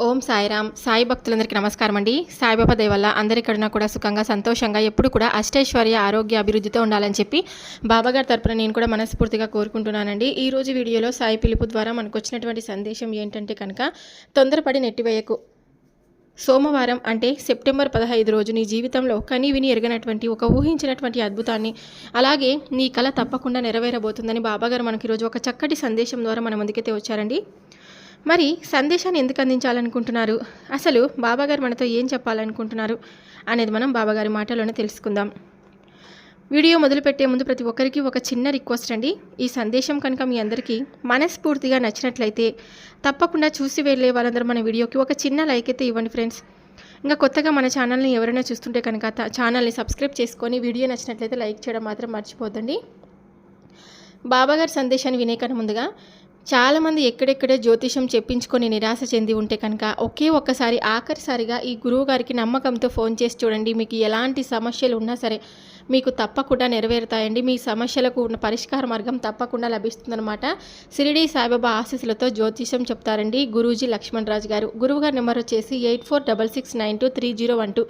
ఓం సాయిరామ్. సాయి భక్తులందరికీ నమస్కారం అండి. సాయిబాబా దయ వల్ల కూడా సుఖంగా సంతోషంగా ఎప్పుడు కూడా అష్టైశ్వర్య ఆరోగ్య అభివృద్ధితో ఉండాలని చెప్పి బాబాగారి తరపున నేను కూడా మనస్ఫూర్తిగా కోరుకుంటున్నానండి. ఈ రోజు వీడియోలో సాయి పిలుపు ద్వారా మనకు వచ్చినటువంటి సందేశం ఏంటంటే కనుక తొందరపడి నెట్టివేయకు. సోమవారం అంటే సెప్టెంబర్ పదహైదు రోజు నీ జీవితంలో కని విని ఎరగనటువంటి ఒక ఊహించినటువంటి అద్భుతాన్ని అలాగే నీ కళ తప్పకుండా నెరవేరబోతుందని బాబాగారు మనకి ఈరోజు ఒక చక్కటి సందేశం ద్వారా మన ముందుకైతే వచ్చారండి. మరి సందేశాన్ని ఎందుకు అందించాలనుకుంటున్నారు? అసలు బాబాగారు మనతో ఏం చెప్పాలనుకుంటున్నారు అనేది మనం బాబాగారి మాటలోనే తెలుసుకుందాం. వీడియో మొదలుపెట్టే ముందు ప్రతి ఒక్కరికి ఒక చిన్న రిక్వెస్ట్ అండి. ఈ సందేశం కనుక మీ అందరికీ మనస్ఫూర్తిగా నచ్చినట్లయితే తప్పకుండా చూసి వెళ్ళే వాళ్ళందరూ మన వీడియోకి ఒక చిన్న లైక్ అయితే ఇవ్వండి ఫ్రెండ్స్. ఇంకా కొత్తగా మన ఛానల్ని ఎవరైనా చూస్తుంటే కనుక ఛానల్ని సబ్స్క్రైబ్ చేసుకొని వీడియో నచ్చినట్లయితే లైక్ చేయడం మాత్రం మర్చిపోద్దండి. బాబాగారి సందేశాన్ని వినే కన్నా ముందుగా చాలామంది ఎక్కడెక్కడే జ్యోతిషం చెప్పించుకొని నిరాశ చెంది ఉంటే కనుక ఒకే ఒక్కసారి ఆఖరిసారిగా ఈ గురువు గారికి నమ్మకంతో ఫోన్ చేసి చూడండి మీకు ఎలాంటి సమస్యలు ఉన్నా సరే మీకు తప్పకుండా నెరవేరుతాయండి. మీ సమస్యలకు ఉన్న పరిష్కార మార్గం తప్పకుండా లభిస్తుందన్నమాట. సిరిడి సాయిబాబా ఆశీస్సులతో జ్యోతిషం చెప్తారండి గురూజీ లక్ష్మణ్ రాజు గారు. గురువుగారి నెంబర్ వచ్చేసి eight four double six nine two three zero one two.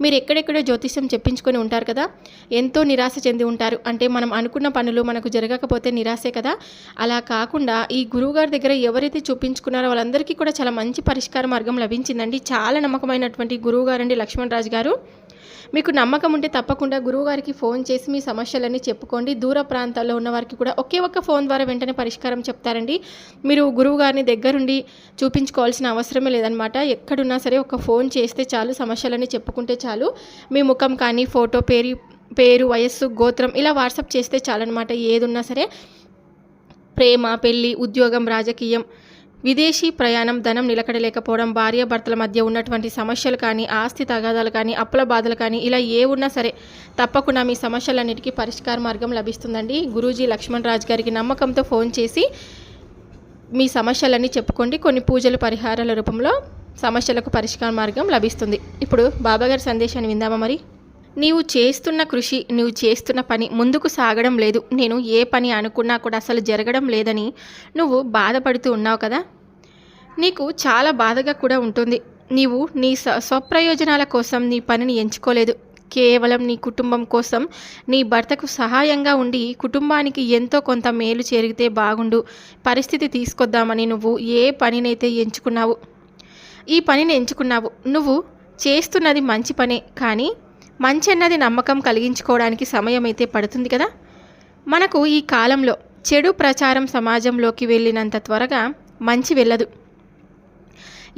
మీరు ఎక్కడెక్కడో జ్యోతిష్యం చెప్పించుకొని ఉంటారు కదా? ఎంతో నిరాశ చెంది ఉంటారు. అంటే మనం అనుకున్న పనులు మనకు జరగకపోతే నిరాశే కదా? అలా కాకుండా ఈ గురువుగారి దగ్గర ఎవరైతే చూపించుకున్నారో వాళ్ళందరికీ కూడా చాలా మంచి పరిష్కార మార్గం లభించిందండి. చాలా నమ్మకమైనటువంటి గురువుగారండి లక్ష్మణ్ రాజు గారు. మీకు నమ్మకం ఉంటే తప్పకుండా గురువుగారికి ఫోన్ చేసి మీ సమస్యలన్నీ చెప్పుకోండి. దూర ప్రాంతాల్లో ఉన్న వారికి కూడా ఒకే ఒక్క ఫోన్ ద్వారా వెంటనే పరిష్కారం చెప్తారండి. మీరు గురువుగారిని దగ్గరుండి చూపించుకోవాల్సిన అవసరమే లేదనమాట ఎక్కడున్నా సరే ఒక ఫోన్ చేస్తే చాలు సమస్యలన్నీ చెప్పుకుంటే చాలు. మీ ముఖం కానీ ఫోటో పేరు పేరు వయస్సు గోత్రం ఇలా వాట్సాప్ చేస్తే చాలన్నమాట. ఏదున్నా సరే ప్రేమ పెళ్ళి ఉద్యోగం రాజకీయం విదేశీ ప్రయాణం ధనం నిలకడలేకపోవడం భార్యాభర్తల మధ్య ఉన్నటువంటి సమస్యలు కానీ ఆస్తి తగాదాలు కానీ అప్పుల బాధలు కానీ ఇలా ఏ ఉన్నా సరే తప్పకుండా మీ సమస్యలన్నిటికీ పరిష్కార మార్గం లభిస్తుందండి. గురూజీ లక్ష్మణ్ రాజ్ గారికి నమ్మకంతో ఫోన్ చేసి మీ సమస్యలన్నీ చెప్పుకోండి. కొన్ని పూజలు పరిహారాల రూపంలో సమస్యలకు పరిష్కార మార్గం లభిస్తుంది. ఇప్పుడు బాబాగారి సందేశాన్ని విందామా మరి? నీవు చేస్తున్న కృషి నువ్వు చేస్తున్న పని ముందుకు సాగడం లేదు. నేను ఏ పని అనుకున్నా కూడా అసలు జరగడం లేదని నువ్వు బాధపడుతూ ఉన్నావు కదా? నీకు చాలా బాధగా కూడా ఉంటుంది. నీవు నీ స స్వప్రయోజనాల కోసం నీ పనిని ఎంచుకోలేదు. కేవలం నీ కుటుంబం కోసం నీ భర్తకు సహాయంగా ఉండి కుటుంబానికి ఎంతో కొంత మేలు చేరిగితే బాగుండు. పరిస్థితి తీసుకొద్దామని నువ్వు ఏ పనినైతే ఎంచుకున్నావు ఈ పనిని ఎంచుకున్నావు నువ్వు చేస్తున్నది మంచి పనే. కానీ మంచి అన్నది నమ్మకం కలిగించుకోవడానికి సమయం అయితే పడుతుంది కదా? మనకు ఈ కాలంలో చెడు ప్రచారం సమాజంలోకి వెళ్ళినంత త్వరగా మంచి వెళ్ళదు.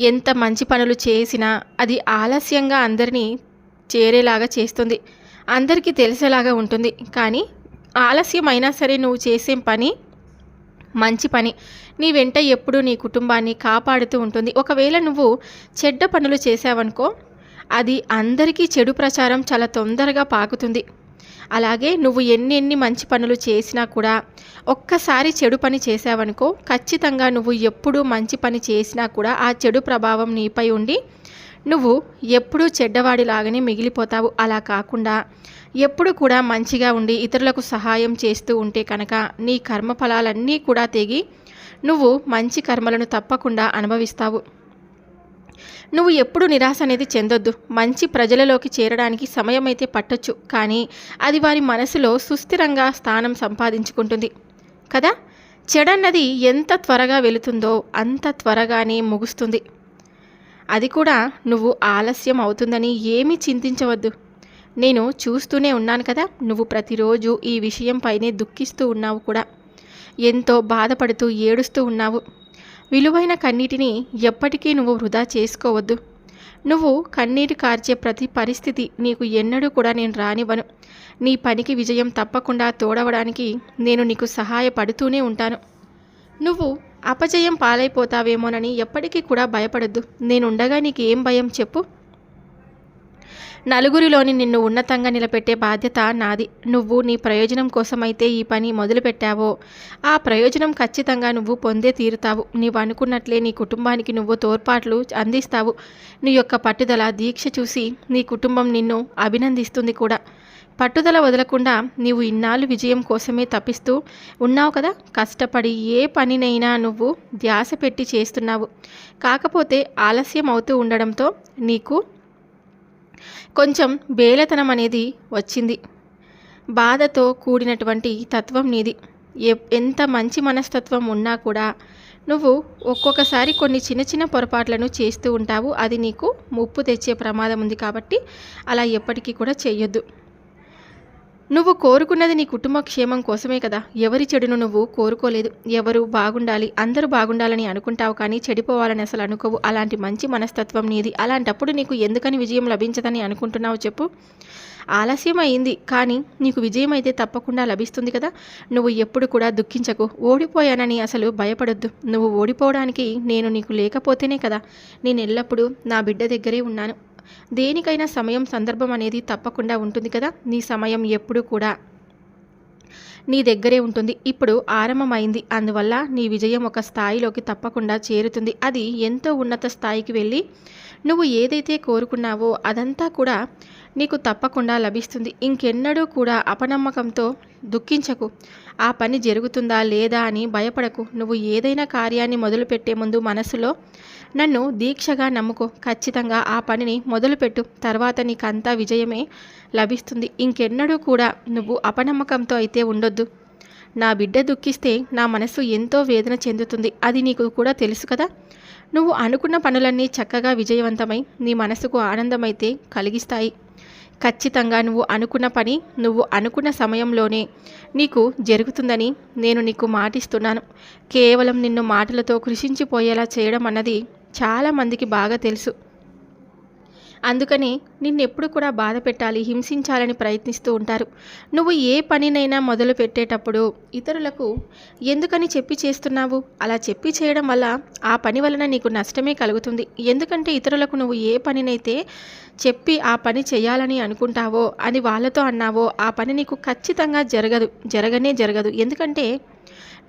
ఎంత మంచి పనులు చేసినా అది ఆలస్యంగా అందరినీ చేరేలాగా చేస్తుంది. అందరికీ తెలిసేలాగా ఉంటుంది. కానీ ఆలస్యం అయినా సరే నువ్వు చేసే పని మంచి పని. నీ వెంట ఎప్పుడూ నీ కుటుంబాన్ని కాపాడుతూ ఉంటుంది. ఒకవేళ నువ్వు చెడ్డ పనులు చేసావనుకో అది అందరికీ చెడు ప్రచారం చాలా తొందరగా పాకుతుంది. అలాగే నువ్వు ఎన్ని మంచి పనులు చేసినా కూడా ఒక్కసారి చెడు పని చేసావనుకో ఖచ్చితంగా నువ్వు ఎప్పుడు మంచి పని చేసినా కూడా ఆ చెడు ప్రభావం నీపై ఉండి నువ్వు ఎప్పుడూ చెడ్డవాడిలాగానే మిగిలిపోతావు. అలా కాకుండా ఎప్పుడు కూడా మంచిగా ఉండి ఇతరులకు సహాయం చేస్తూ ఉంటే కనుక నీ కర్మఫలాలన్నీ కూడా తెగి నువ్వు మంచి కర్మలను తప్పకుండా అనుభవిస్తావు. నువ్వు ఎప్పుడు నిరాశ అనేది చెందొద్దు. మంచి ప్రజలలోకి చేరడానికి సమయం అయితే పట్టొచ్చు. కానీ అది వారి మనసులో సుస్థిరంగా స్థానం సంపాదించుకుంటుంది. కదా? చెడన్నది ఎంత త్వరగా వెళుతుందో అంత త్వరగానే ముగుస్తుంది. అది కూడా నువ్వు ఆలస్యం అవుతుందని ఏమీ చింతించవద్దు. నేను చూస్తూనే ఉన్నాను కదా నువ్వు ప్రతిరోజు ఈ విషయంపైనే దుఃఖిస్తూ ఉన్నావు కూడా. ఎంతో బాధపడుతూ ఏడుస్తూ ఉన్నావు. విలువైన కన్నీటిని ఎప్పటికీ నువ్వు వృధా చేసుకోవద్దు. నువ్వు కన్నీరు కార్చే ప్రతి పరిస్థితి నీకు ఎన్నడూ కూడా నేను రానివ్వను. నీ పనికి విజయం తప్పకుండా తోడవడానికి నేను నీకు సహాయపడుతూనే ఉంటాను. నువ్వు అపజయం పాలైపోతావేమోనని ఎప్పటికీ కూడా భయపడద్దు. నేనుండగా నీకు ఏం భయం చెప్పు. నలుగురిలోని నిన్ను ఉన్నతంగా నిలబెట్టే బాధ్యత నాది. నువ్వు నీ ప్రయోజనం కోసమైతే ఈ పని మొదలుపెట్టావో ఆ ప్రయోజనం ఖచ్చితంగా నువ్వు పొందే తీరుతావు. నీవు అనుకున్నట్లే నీ కుటుంబానికి నువ్వు తోడ్పాట్లు అందిస్తావు. నీ యొక్క పట్టుదల దీక్ష చూసి నీ కుటుంబం నిన్ను అభినందిస్తుంది కూడా. పట్టుదల వదలకుండా నీవు ఇన్నాళ్ళు విజయం కోసమే తప్పిస్తూ ఉన్నావు కదా? కష్టపడి ఏ పనినైనా నువ్వు ధ్యాస పెట్టి చేస్తున్నావు. కాకపోతే ఆలస్యం అవుతూ ఉండడంతో నీకు కొంచెం బేలతనం అనేది వచ్చింది. బాధతో కూడినటువంటి తత్వం నీది. ఎ- ఎంత మంచి మనస్తత్వం ఉన్నా కూడా నువ్వు ఒక్కొక్కసారి కొన్ని చిన్న చిన్న పొరపాట్లను చేస్తూ ఉంటావు. అది నీకు ముప్పు తెచ్చే ప్రమాదం ఉంది కాబట్టి అలా ఎప్పటికీ కూడా చేయొద్దు నువ్వు కోరుకున్నది నీ కుటుంబ క్షేమం కోసమే కదా. ఎవరి చెడును నువ్వు కోరుకోలేదు. ఎవరు బాగుండాలి అందరూ బాగుండాలని అనుకుంటావు కానీ చెడిపోవాలని అసలు అనుకోవు. అలాంటి మంచి మనస్తత్వం నీది. అలాంటప్పుడు నీకు ఎందుకని విజయం లభించదని అనుకుంటున్నావు చెప్పు. ఆలస్యం అయింది కానీ నీకు విజయం అయితే తప్పకుండా లభిస్తుంది కదా. నువ్వు ఎప్పుడు కూడా దుఃఖించకు. ఓడిపోయానని అసలు భయపడొద్దు. నువ్వు ఓడిపోవడానికి నేను నీకు లేకపోతేనే కదా. నేను ఎల్లప్పుడూ నా బిడ్డ దగ్గరే ఉన్నాను. దేనికైనా సమయం సందర్భం అనేది తప్పకుండా ఉంటుంది కదా? నీ సమయం ఎప్పుడూ కూడా నీ దగ్గరే ఉంటుంది. ఇప్పుడు ఆరంభమైంది. అందువల్ల నీ విజయం ఒక స్థాయిలోకి తప్పకుండా చేరుతుంది. అది ఎంతో ఉన్నత స్థాయికి వెళ్ళి నువ్వు ఏదైతే కోరుకున్నావో అదంతా కూడా నీకు తప్పకుండా లభిస్తుంది. ఇంకెన్నడూ కూడా అపనమ్మకంతో దుఃఖించకు. ఆ పని జరుగుతుందా లేదా అని భయపడకు. నువ్వు ఏదైనా కార్యాన్ని మొదలుపెట్టే ముందు మనసులో నన్ను దీక్షగా నమ్ముకో. ఖచ్చితంగా ఆ పనిని మొదలుపెట్టు. తర్వాత నీకంతా విజయమే లభిస్తుంది. ఇంకెన్నడూ కూడా నువ్వు అపనమ్మకంతో అయితే ఉండొద్దు. నా బిడ్డ దుఃఖిస్తే నా మనసు ఎంతో వేదన చెందుతుంది. అది నీకు కూడా తెలుసు కదా. నువ్వు అనుకున్న పనులన్నీ చక్కగా విజయవంతమై నీ మనసుకు ఆనందమైతే కలిగిస్తాయి. ఖచ్చితంగా నువ్వు అనుకున్న పని నువ్వు అనుకున్న సమయంలోనే నీకు జరుగుతుందని నేను నీకు మాటిస్తున్నాను. కేవలం నిన్ను మాటలతో కృషించిపోయేలా చేయడం అన్నది చాలామందికి బాగా తెలుసు. అందుకని నిన్నెప్పుడు కూడా బాధ పెట్టాలి హింసించాలని ప్రయత్నిస్తూ ఉంటారు. నువ్వు ఏ పనినైనా మొదలు పెట్టేటప్పుడు ఇతరులకు ఎందుకని చెప్పి చేస్తున్నావు? అలా చెప్పి చేయడం వల్ల ఆ పని వలన నీకు నష్టమే కలుగుతుంది. ఎందుకంటే ఇతరులకు నువ్వు ఏ పనినైతే చెప్పి ఆ పని చేయాలని అనుకుంటావో అని వాళ్ళతో అన్నావో ఆ పని నీకు ఖచ్చితంగా జరగదు. జరగనే జరగదు. ఎందుకంటే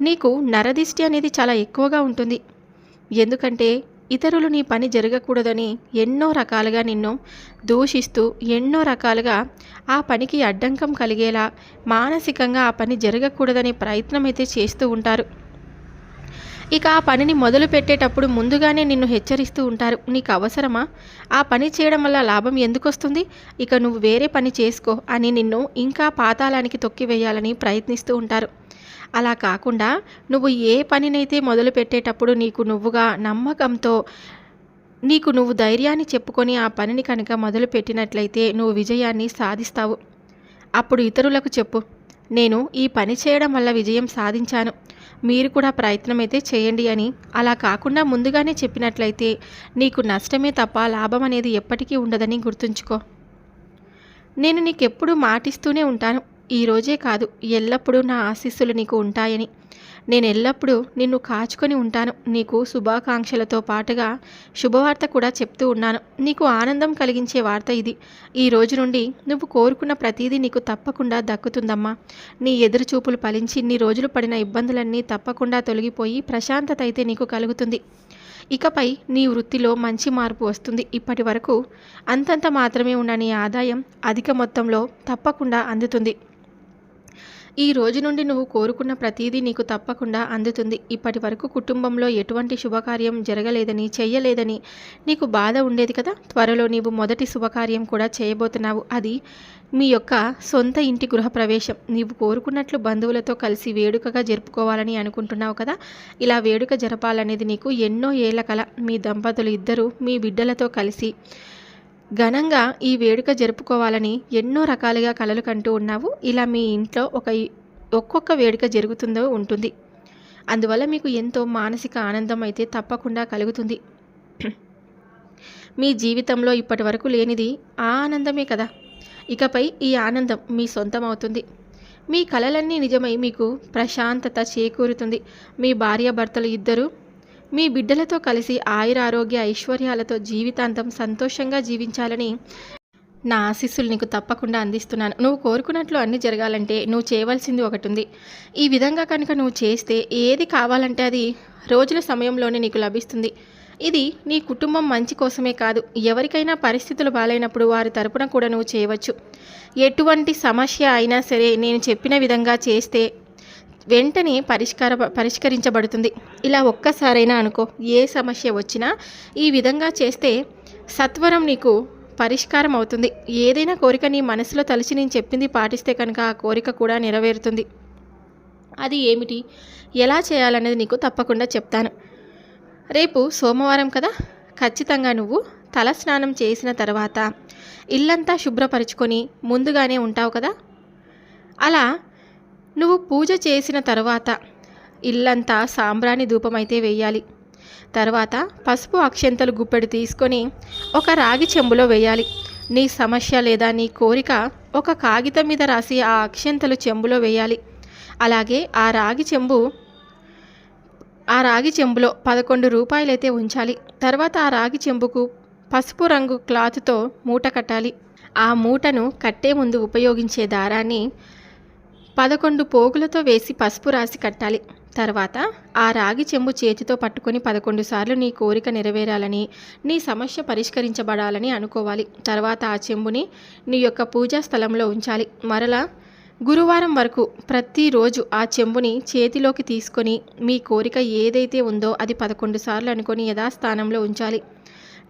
నీకు నరదిష్టి అనేది చాలా ఎక్కువగా ఉంటుంది. ఎందుకంటే ఇతరులు నీ పని జరగకూడదని ఎన్నో రకాలుగా నిన్ను దూషిస్తూ ఎన్నో రకాలుగా ఆ పనికి అడ్డంకం కలిగేలా మానసికంగా ఆ పని జరగకూడదని ప్రయత్నం అయితే చేస్తూ ఉంటారు. ఇక ఆ పనిని మొదలు పెట్టేటప్పుడు ముందుగానే నిన్ను హెచ్చరిస్తూ ఉంటారు. నీకు అవసరమా? ఆ పని చేయడం వల్ల లాభం ఎందుకు వస్తుంది? ఇక నువ్వు వేరే పని చేసుకో అని నిన్ను ఇంకా పాతాళానికి తొక్కివేయాలని ప్రయత్నిస్తూ ఉంటారు. అలా కాకుండా నువ్వు ఏ పనినైతే మొదలు పెట్టేటప్పుడు నీకు నువ్వుగా నమ్మకంతో నీకు నువ్వు ధైర్యాన్ని చెప్పుకొని ఆ పనిని కనుక మొదలు పెట్టినట్లయితే నువ్వు విజయాన్ని సాధిస్తావు. అప్పుడు ఇతరులకు చెప్పు. నేను ఈ పని చేయడం వల్ల విజయం సాధించాను. మీరు కూడా ప్రయత్నం అయితే చేయండి అని. అలా కాకుండా ముందుగానే చెప్పినట్లయితే నీకు నష్టమే తప్ప లాభం అనేది ఎప్పటికీ ఉండదని గుర్తుంచుకో. నేను నీకెప్పుడు మాటిస్తూనే ఉంటాను. ఈ రోజే కాదు ఎల్లప్పుడూ నా ఆశీస్సులు నీకు ఉంటాయని. నేను ఎల్లప్పుడూ నిన్ను కాచుకొని ఉంటాను. నీకు శుభాకాంక్షలతో పాటుగా శుభవార్త కూడా చెప్తూ ఉన్నాను. నీకు ఆనందం కలిగించే వార్త ఇది. ఈ రోజు నుండి నువ్వు కోరుకున్న ప్రతిదీ నీకు తప్పకుండా దక్కుతుందమ్మా. నీ ఎదురు చూపులు ఫలించి నీ రోజులు పడిన ఇబ్బందులన్నీ తప్పకుండా తొలగిపోయి ప్రశాంతత అయితే నీకు కలుగుతుంది. ఇకపై నీ వృత్తిలో మంచి మార్పు వస్తుంది. ఇప్పటి వరకు అంతంత మాత్రమే ఉన్న నీ ఆదాయం అధిక మొత్తంలో తప్పకుండా అందుతుంది. ఈ రోజు నుండి నువ్వు కోరుకున్న ప్రతిదీ నీకు తప్పకుండా అందుతుంది. ఇప్పటి వరకు కుటుంబంలో ఎటువంటి శుభకార్యం జరగలేదని చెయ్యలేదని నీకు బాధ ఉండేది కదా? త్వరలో నీవు మొదటి శుభకార్యం కూడా చేయబోతున్నావు. అది మీ యొక్క సొంత ఇంటి గృహప్రవేశం నీవు కోరుకున్నట్లు బంధువులతో కలిసి వేడుకగా జరుపుకోవాలని అనుకుంటున్నావు కదా? ఇలా వేడుక జరపాలనేది నీకు ఎన్నో ఏళ్ళ కల. మీ దంపతులు ఇద్దరు మీ బిడ్డలతో కలిసి ఘనంగా ఈ వేడుక జరుపుకోవాలని ఎన్నో రకాలుగా కలలు కంటూ ఉన్నావు. ఇలా మీ ఇంట్లో ఒక ఒక్కొక్క వేడుక జరుగుతుందో ఉంటుంది. అందువల్ల మీకు ఎంతో మానసిక ఆనందం అయితే తప్పకుండా కలుగుతుంది. మీ జీవితంలో ఇప్పటి వరకు లేనిది ఆ ఆనందమే కదా. ఇకపై ఈ ఆనందం మీ సొంతం అవుతుంది. మీ కలలన్నీ నిజమై మీకు ప్రశాంతత చేకూరుతుంది. మీ భార్యాభర్తలు ఇద్దరూ మీ బిడ్డలతో కలిసి ఆయురారోగ్య ఐశ్వర్యాలతో జీవితాంతం సంతోషంగా జీవించాలని నా ఆశీస్సులు నీకు తప్పకుండా అందిస్తున్నాను. నువ్వు కోరుకున్నట్లు అన్ని జరగాలంటే నువ్వు చేయవలసింది ఒకటి ఉంది ఈ విధంగా కనుక నువ్వు చేస్తే ఏది కావాలంటే అది రోజుల సమయంలోనే నీకు లభిస్తుంది. ఇది నీ కుటుంబం మంచి కోసమే కాదు. ఎవరికైనా పరిస్థితులు బాగాలేనప్పుడు వారి తరపున కూడా నువ్వు చేయవచ్చు. ఎటువంటి సమస్య అయినా సరే నేను చెప్పిన విధంగా చేస్తే వెంటనే పరిష్కార పరిష్కరించబడుతుంది. ఇలా ఒక్కసారైనా అనుకో ఏ సమస్య వచ్చినా ఈ విధంగా చేస్తే సత్వరం నీకు పరిష్కారం అవుతుంది. ఏదైనా కోరిక నీ మనసులో తలిచి నేను చెప్పింది పాటిస్తే కనుక ఆ కోరిక కూడా నెరవేరుతుంది. అది ఏమిటి? ఎలా చేయాలనేది నీకు తప్పకుండా చెప్తాను. రేపు సోమవారం కదా? ఖచ్చితంగా నువ్వు తల స్నానం చేసిన తర్వాత ఇల్లంతా శుభ్రపరుచుకొని ముందుగానే ఉంటావు కదా? అలా నువ్వు పూజ చేసిన తర్వాత ఇల్లంతా సాంబ్రాణి ధూపమైతే వేయాలి. తర్వాత పసుపు అక్షంతలు గుప్పెడు తీసుకొని ఒక రాగి చెంబులో వేయాలి. నీ సమస్య లేదా నీ కోరిక ఒక కాగితం మీద రాసి ఆ అక్షంతలు చెంబులో వేయాలి. అలాగే ఆ రాగి చెంబు ఆ రాగి చెంబులో పదకొండు రూపాయలైతే ఉంచాలి. తర్వాత ఆ రాగి చెంబుకు పసుపు రంగు క్లాత్తో మూట కట్టాలి. ఆ మూటను కట్టే ముందు ఉపయోగించే దారాన్ని పదకొండు పోగులతో వేసి పసుపు రాసి కట్టాలి. తర్వాత ఆ రాగి చెంబు చేతితో పట్టుకొని పదకొండు సార్లు నీ కోరిక నెరవేరాలని నీ సమస్య పరిష్కరించబడాలని అనుకోవాలి. తర్వాత ఆ చెంబుని నీ యొక్క పూజా స్థలంలో ఉంచాలి. మరలా గురువారం వరకు ప్రతిరోజు ఆ చెంబుని చేతిలోకి తీసుకొని మీ కోరిక ఏదైతే ఉందో అది పదకొండు సార్లు అనుకొని యథాస్థానంలో ఉంచాలి.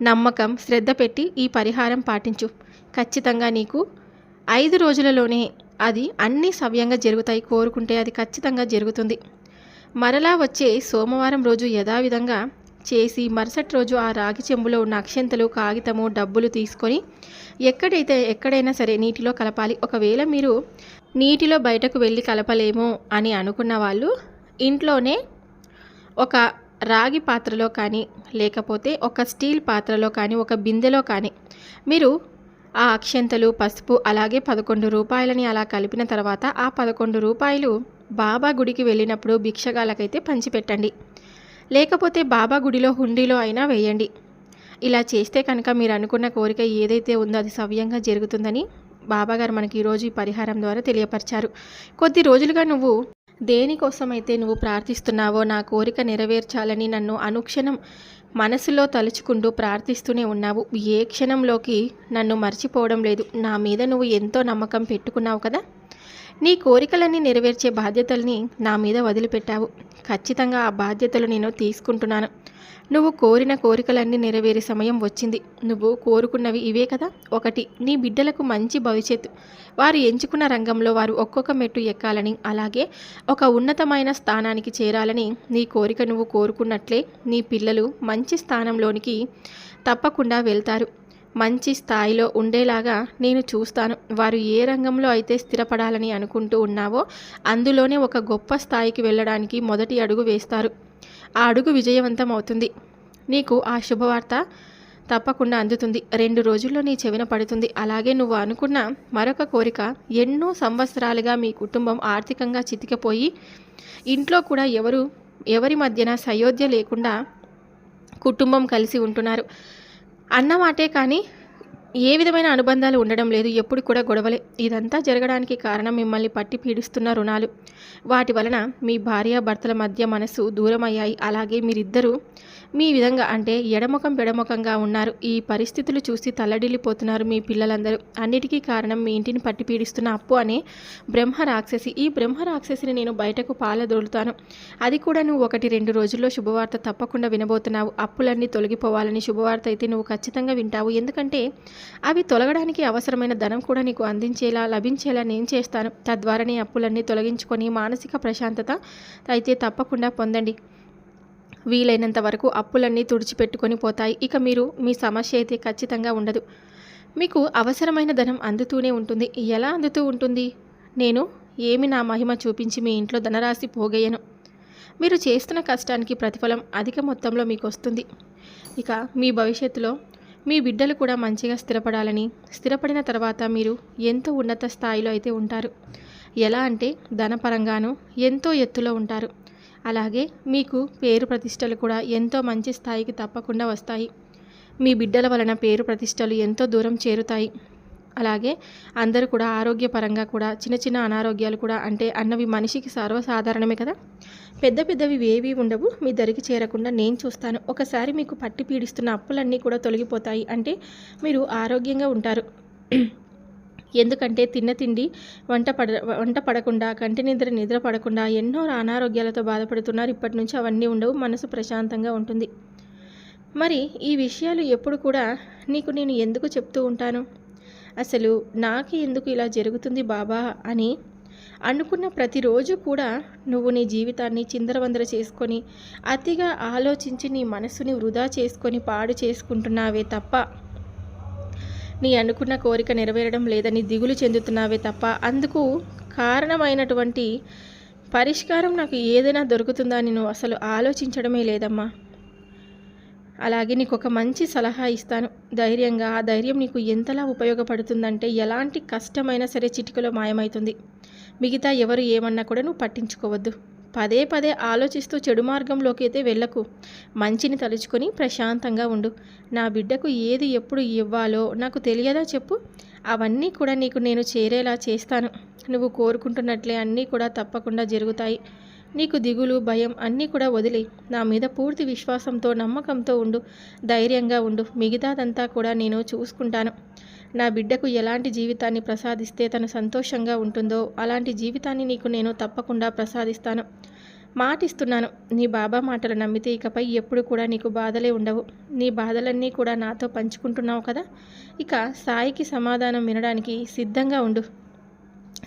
నమ్మకం శ్రద్ధ పెట్టి ఈ పరిహారం పాటించు. ఖచ్చితంగా నీకు ఐదు రోజులలోనే అది అన్నీ సవ్యంగా జరుగుతాయి కోరుకుంటే అది ఖచ్చితంగా జరుగుతుంది. మరలా వచ్చే సోమవారం రోజు యథావిధంగా చేసి మరుసటి రోజు ఆ రాగి చెంబులో ఉన్న అక్షంతలు కాగితము డబ్బులు తీసుకొని ఎక్కడైతే ఎక్కడైనా సరే నీటిలో కలపాలి. ఒకవేళ మీరు నీటిలో బయటకు వెళ్ళి కలపలేము అని అనుకున్న వాళ్ళు ఇంట్లోనే ఒక రాగి పాత్రలో కానీ లేకపోతే ఒక స్టీల్ పాత్రలో కానీ ఒక బిందెలో కానీ మీరు ఆ అక్షంతలు పసుపు అలాగే పదకొండు రూపాయలని అలా కలిపిన తర్వాత ఆ పదకొండు రూపాయలు బాబా గుడికి వెళ్ళినప్పుడు భిక్షగాలకైతే పంచిపెట్టండి. లేకపోతే బాబా గుడిలో హుండీలో అయినా వేయండి. ఇలా చేస్తే కనుక మీరు అనుకున్న కోరిక ఏదైతే ఉందో అది సవ్యంగా జరుగుతుందని బాబాగారు మనకి ఈరోజు ఈ పరిహారం ద్వారా తెలియపరిచారు. కొద్ది రోజులుగా నువ్వు దేనికోసమైతే నువ్వు ప్రార్థిస్తున్నావో నా కోరిక నెరవేర్చాలని నన్ను అనుక్షణం మనసులో తలుచుకుంటూ ప్రార్థిస్తూనే ఉన్నావు. ఏ క్షణంలోకి నన్ను మర్చిపోవడం లేదు. నా మీద నువ్వు ఎంతో నమ్మకం పెట్టుకున్నావు కదా? నీ కోరికలన్నీ నెరవేర్చే బాధ్యతల్ని నా మీద వదిలిపెట్టావు. ఖచ్చితంగా ఆ బాధ్యతలు నేను తీసుకుంటున్నాను. నువ్వు కోరిన కోరికలన్నీ నెరవేరే సమయం వచ్చింది. నువ్వు కోరుకున్నవి ఇవే కదా? ఒకటి నీ బిడ్డలకు మంచి భవిష్యత్తు. వారు ఎంచుకున్న రంగంలో వారు ఒక్కొక్క మెట్టు ఎక్కాలని అలాగే ఒక ఉన్నతమైన స్థానానికి చేరాలని నీ కోరిక నువ్వు కోరుకున్నట్లే నీ పిల్లలు మంచి స్థానంలోనికి తప్పకుండా వెళ్తారు. మంచి స్థాయిలో ఉండేలాగా నేను చూస్తాను. వారు ఏ రంగంలో అయితే స్థిరపడాలని అనుకుంటూ ఉన్నావో అందులోనే ఒక గొప్ప స్థాయికి వెళ్ళడానికి మొదటి అడుగు వేస్తారు. ఆ అడుగు విజయవంతం అవుతుంది నీకు ఆ శుభవార్త తప్పకుండా అందుతుంది. రెండు రోజుల్లో నీ చెవిన పడుతుంది. అలాగే నువ్వు అనుకున్న మరొక కోరిక ఎన్నో సంవత్సరాలుగా మీ కుటుంబం ఆర్థికంగా చితికిపోయి ఇంట్లో కూడా ఎవరు ఎవరి మధ్యన సయోధ్య లేకుండా కుటుంబం కలిసి ఉంటున్నారు. అన్నమాటే కానీ ఏ విధమైన అనుబంధాలు ఉండడం లేదు ఎప్పుడు కూడా గొడవలే. ఇదంతా జరగడానికి కారణం మిమ్మల్ని పట్టి పీడిస్తున్న రుణాలు. వాటి వలన మీ భార్యాభర్తల మధ్య మనసు దూరమయ్యాయి. అలాగే మీరిద్దరూ మీ విధంగా అంటే ఎడముఖం పెడముఖంగా ఉన్నారు. ఈ పరిస్థితులు చూసి తల్లడిల్లిపోతున్నారు మీ పిల్లలందరూ. అన్నిటికీ కారణం మీ ఇంటిని పట్టి పీడిస్తున్న అప్పు అనే బ్రహ్మ రాక్షసి ఈ బ్రహ్మ రాక్షసిని నేను బయటకు పాలదోలుతాను. అది కూడా నువ్వు ఒకటి రెండు రోజుల్లో శుభవార్త తప్పకుండా వినబోతున్నావు. అప్పులన్నీ తొలగిపోవాలని శుభవార్త అయితే నువ్వు ఖచ్చితంగా వింటావు. ఎందుకంటే అవి తొలగడానికి అవసరమైన ధనం కూడా నీకు అందించేలా లభించేలా నేను చేస్తాను. తద్వారా నీ అప్పులన్నీ తొలగించుకొని మానసిక ప్రశాంతత అయితే తప్పకుండా పొందండి. వీలైనంత వరకు అప్పులన్నీ తుడిచిపెట్టుకొని పోతాయి. ఇక మీరు మీ సమస్య అయితే ఖచ్చితంగా ఉండదు. మీకు అవసరమైన ధనం అందుతూనే ఉంటుంది. ఎలా అందుతూ ఉంటుంది? నేను ఏమి నా మహిమ చూపించి మీ ఇంట్లో ధనరాశి పోగయ్యను మీరు చేస్తున్న కష్టానికి ప్రతిఫలం అధిక మొత్తంలో మీకు వస్తుంది. ఇక మీ భవిష్యత్తులో మీ బిడ్డలు కూడా మంచిగా స్థిరపడాలని స్థిరపడిన తర్వాత మీరు ఎంతో ఉన్నత స్థాయిలో అయితే ఉంటారు? ఎలా అంటే ధనపరంగాను ఎంతో ఎత్తులో ఉంటారు. అలాగే మీకు పేరు ప్రతిష్టలు కూడా ఎంతో మంచి స్థాయికి తప్పకుండా వస్తాయి. మీ బిడ్డల వలన పేరు ప్రతిష్టలు ఎంతో దూరం చేరుతాయి. అలాగే అందరూ కూడా ఆరోగ్యపరంగా కూడా చిన్న చిన్న అనారోగ్యాలు కూడా అంటే అన్నవి మనిషికి సర్వసాధారణమే కదా. పెద్ద పెద్దవి ఏవి ఉండవు. మీ దరికి చేరకుండా నేను చూస్తాను. ఒకసారి మీకు పట్టి పీడిస్తున్న అప్పులన్నీ కూడా తొలగిపోతాయి. అంటే మీరు ఆరోగ్యంగా ఉంటారు. ఎందుకంటే తిన్న తిండి వంట పడ వంట పడకుండా కంటి నిద్ర నిద్ర పడకుండా ఎన్నో అనారోగ్యాలతో బాధపడుతున్నారు. ఇప్పటి నుంచి అవన్నీ ఉండవు మనసు ప్రశాంతంగా ఉంటుంది. మరి ఈ విషయాలు ఎప్పుడు కూడా నీకు నేను ఎందుకు చెప్తూ ఉంటాను? అసలు నాకు ఎందుకు ఇలా జరుగుతుంది బాబా అని అనుకున్న ప్రతిరోజు కూడా నువ్వు నీ జీవితాన్ని చిందరవందర చేసుకొని అతిగా ఆలోచించి నీ మనసుని వృధా చేసుకొని పాడు చేసుకుంటున్నావే తప్ప నీ అనుకున్న కోరిక నెరవేరడం లేదని దిగులు చెందుతున్నావే తప్ప అందుకు కారణమైనటువంటి పరిష్కారం నాకు ఏదైనా దొరుకుతుందా నేను అసలు ఆలోచించడమే లేదమ్మా. అలాగే నీకు ఒక మంచి సలహా ఇస్తాను. ధైర్యంగా ఆ ధైర్యం నీకు ఎంతలా ఉపయోగపడుతుందంటే ఎలాంటి కష్టమైనా సరే చిటికలో మాయమవుతుంది మిగతా ఎవరు ఏమన్నా కూడా నువ్వు పట్టించుకోవద్దు. పదే పదే ఆలోచిస్తూ చెడు మార్గంలోకి అయితే వెళ్ళకు. మంచిని తలుచుకొని ప్రశాంతంగా ఉండు. నా బిడ్డకు ఏది ఎప్పుడు ఇవ్వాలో నాకు తెలియదా చెప్పు. అవన్నీ కూడా నీకు నేను చేరేలా చేస్తాను. నువ్వు కోరుకుంటున్నట్లే అన్నీ కూడా తప్పకుండా జరుగుతాయి. నీకు దిగులు భయం అన్నీ కూడా వదిలి నా మీద పూర్తి విశ్వాసంతో నమ్మకంతో ఉండు. ధైర్యంగా ఉండు. మిగతాదంతా కూడా నేను చూసుకుంటాను. నా బిడ్డకు ఎలాంటి జీవితాన్ని ప్రసాదిస్తే తను సంతోషంగా ఉంటుందో అలాంటి జీవితాన్ని నీకు నేను తప్పకుండా ప్రసాదిస్తాను. మాటిస్తున్నాను నీ బాబా మాటలు నమ్మితే ఇకపై ఎప్పుడు కూడా నీకు బాధలే ఉండవు. నీ బాధలన్నీ కూడా నాతో పంచుకుంటున్నావు కదా? ఇక సాయికి సమాధానం వినడానికి సిద్ధంగా ఉండు.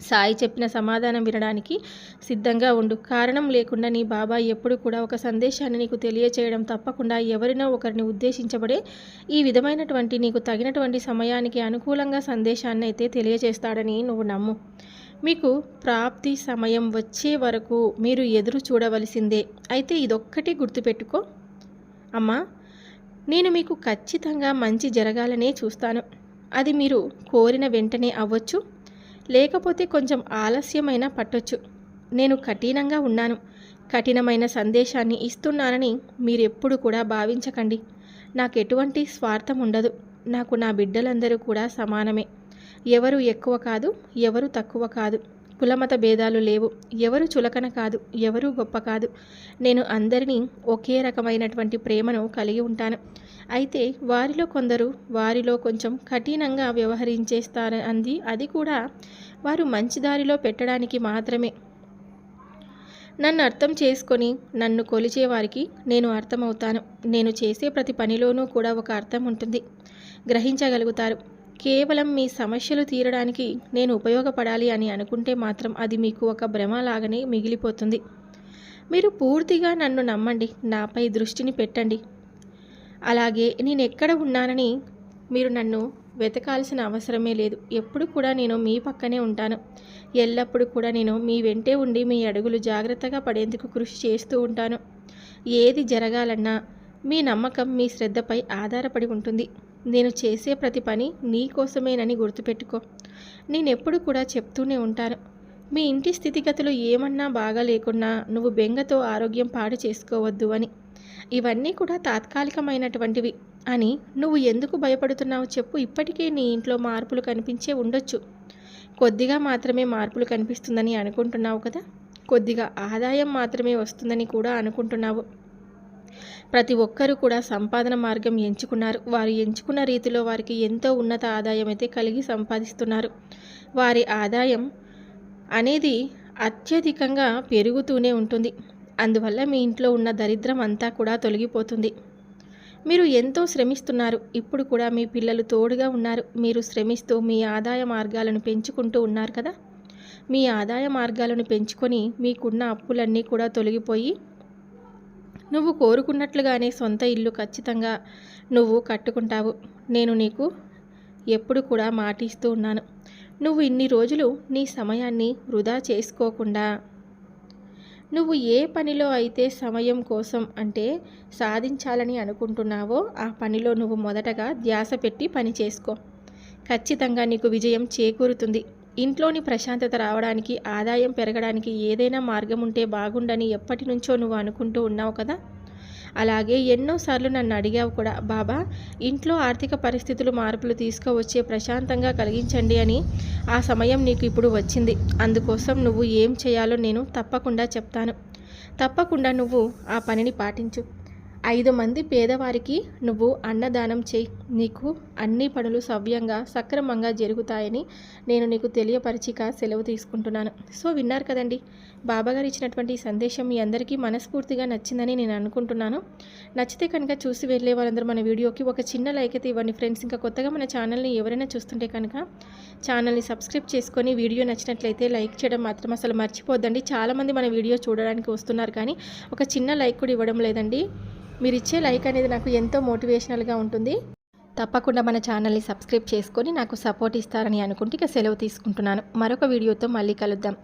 సాయి చెప్పిన సమాధానం వినడానికి సిద్ధంగా ఉండు. కారణం లేకుండా నీ బాబా ఎప్పుడు కూడా ఒక సందేశాన్ని నీకు తెలియచేయడం తప్పకుండా ఎవరినో ఒకరిని ఉద్దేశించబడే ఈ విధమైనటువంటి నీకు తగినటువంటి సమయానికి అనుకూలంగా సందేశాన్ని అయితే తెలియజేస్తాడని నువ్వు నమ్ము. మీకు ప్రాప్తి సమయం వచ్చే వరకు మీరు ఎదురు చూడవలసిందే. అయితే ఇదొక్కటి గుర్తుపెట్టుకో. అమ్మా నేను మీకు ఖచ్చితంగా మంచి జరగాలనే చూస్తాను. అది మీరు కోరిన వెంటనే అవ్వచ్చు. లేకపోతే కొంచెం ఆలస్యమైన పట్టొచ్చు. నేను కఠినంగా ఉన్నాను. కఠినమైన సందేశాన్ని ఇస్తున్నానని మీరెప్పుడు కూడా భావించకండి. నాకు ఎటువంటి స్వార్థం ఉండదు. నాకు నా బిడ్డలందరూ కూడా సమానమే. ఎవరు ఎక్కువ కాదు ఎవరు తక్కువ కాదు. కులమత భేదాలు లేవు. ఎవరు చులకన కాదు ఎవరు గొప్ప కాదు. నేను అందరినీ ఒకే రకమైనటువంటి ప్రేమను కలిగి ఉంటాను. అయితే వారిలో కొందరు వారిలో కొంచెం కఠినంగా వ్యవహరించేస్తారు అంది. అది కూడా వారు మంచి దారిలో పెట్టడానికి మాత్రమే. నన్ను అర్థం చేసుకొని నన్ను కొలిచే వారికి నేను అర్థమవుతాను. నేను చేసే ప్రతి పనిలోనూ కూడా ఒక అర్థం ఉంటుంది. గ్రహించగలుగుతారు. కేవలం మీ సమస్యలు తీరడానికి నేను ఉపయోగపడాలి అని అనుకుంటే మాత్రం అది మీకు ఒక భ్రమలాగానే మిగిలిపోతుంది. మీరు పూర్తిగా నన్ను నమ్మండి. నాపై దృష్టిని పెట్టండి. అలాగే నేను ఎక్కడ ఉన్నానని మీరు నన్ను వెతకాల్సిన అవసరమే లేదు. ఎప్పుడు కూడా నేను మీ పక్కనే ఉంటాను. ఎల్లప్పుడూ కూడా నేను మీ వెంటే ఉండి మీ అడుగులు జాగ్రత్తగా పడేందుకు కృషి చేస్తూ ఉంటాను. ఏది జరగాలన్నా మీ నమ్మకం మీ శ్రద్ధపై ఆధారపడి ఉంటుంది. నేను చేసే ప్రతి పని నీ కోసమేనని గుర్తుపెట్టుకో. నేనెప్పుడు కూడా చెప్తూనే ఉంటాను. మీ ఇంటి స్థితిగతులు ఏమన్నా బాగా లేకున్నా నువ్వు బెంగతో ఆరోగ్యం పాడు చేసుకోవద్దు అని. ఇవన్నీ కూడా తాత్కాలికమైనటువంటివి అని నువ్వు ఎందుకు భయపడుతున్నావు చెప్పు. ఇప్పటికే నీ ఇంట్లో మార్పులు కనిపించే ఉండొచ్చు. కొద్దిగా మాత్రమే మార్పులు కనిపిస్తుందని అనుకుంటున్నావు కదా? కొద్దిగా ఆదాయం మాత్రమే వస్తుందని కూడా అనుకుంటున్నావు. ప్రతి ఒక్కరూ కూడా సంపాదన మార్గం ఎంచుకున్నారు. వారు ఎంచుకున్న రీతిలో వారికి ఎంతో ఉన్నత ఆదాయం అయితే కలిగి సంపాదిస్తున్నారు. వారి ఆదాయం అనేది అత్యధికంగా పెరుగుతూనే ఉంటుంది. అందువల్ల మీ ఇంట్లో ఉన్న దరిద్రం అంతా కూడా తొలగిపోతుంది. మీరు ఎంతో శ్రమిస్తున్నారు. ఇప్పుడు కూడా మీ పిల్లలు తోడుగా ఉన్నారు. మీరు శ్రమిస్తూ మీ ఆదాయ మార్గాలను పెంచుకుంటూ ఉన్నారు కదా? మీ ఆదాయ మార్గాలను పెంచుకొని మీకున్న అప్పులన్నీ కూడా తొలగిపోయి నువ్వు కోరుకున్నట్లుగానే సొంత ఇల్లు ఖచ్చితంగా నువ్వు కట్టుకుంటావు. నేను నీకు ఎప్పుడు కూడా మాటిస్తూ ఉన్నాను. నువ్వు ఇన్ని రోజులు నీ సమయాన్ని వృధా చేసుకోకుండా నువ్వు ఏ పనిలో అయితే సమయం కోసం అంటే సాధించాలని అనుకుంటున్నావో ఆ పనిలో నువ్వు మొదటగా ధ్యాస పెట్టి పని చేసుకో. ఖచ్చితంగా నీకు విజయం చేకూరుతుంది. ఇంట్లోని ప్రశాంతత రావడానికి ఆదాయం పెరగడానికి ఏదైనా మార్గం ఉంటే బాగుండని ఎప్పటి నుంచో నువ్వు అనుకుంటూ ఉన్నావు కదా? అలాగే ఎన్నోసార్లు నన్ను అడిగావు కూడా బాబా ఇంట్లో ఆర్థిక పరిస్థితులు మార్పులు తీసుకువచ్చే ప్రశాంతంగా కలిగించండి అని ఆ సమయం నీకు ఇప్పుడు వచ్చింది. అందుకోసం నువ్వు ఏం చేయాలో నేను తప్పకుండా చెప్తాను. తప్పకుండా నువ్వు ఆ పనిని పాటించు. ఐదు మంది పేదవారికి నువ్వు అన్నదానం చేయి. నీకు అన్ని పనులు సవ్యంగా సక్రమంగా జరుగుతాయని నేను నీకు తెలియపరిచిక సెలవు తీసుకుంటున్నాను. సో విన్నారు కదండి. బాబాగారు ఇచ్చినటువంటి సందేశం మీ అందరికీ మనస్ఫూర్తిగా నచ్చిందని నేను అనుకుంటున్నాను. నచ్చితే కనుక చూసి వెళ్ళే వారందరూ మన వీడియోకి ఒక చిన్న లైక్ అయితే ఇవ్వండి ఫ్రెండ్స్. ఇంకా కొత్తగా మన ఛానల్ని ఎవరైనా చూస్తుంటే కనుక ఛానల్ని సబ్స్క్రైబ్ చేసుకొని వీడియో నచ్చినట్లయితే లైక్ చేయడం మాత్రం అసలు మర్చిపోద్దండి. చాలామంది మన వీడియో చూడడానికి వస్తున్నారు కానీ ఒక చిన్న లైక్ కూడా ఇవ్వడం లేదండి. మీరు ఇచ్చే లైక్ అనేది నాకు ఎంతో మోటివేషనల్గా ఉంటుంది. తప్పకుండా మన ఛానల్ని సబ్స్క్రైబ్ చేసుకొని నాకు సపోర్ట్ ఇస్తారని అనుకుంటే ఇక సెలవు తీసుకుంటున్నాను. మరొక వీడియోతో మళ్ళీ కలుద్దాం.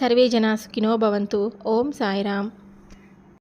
సర్వే జనా సుఖినో భవంతు. ఓం సాయిరామ్.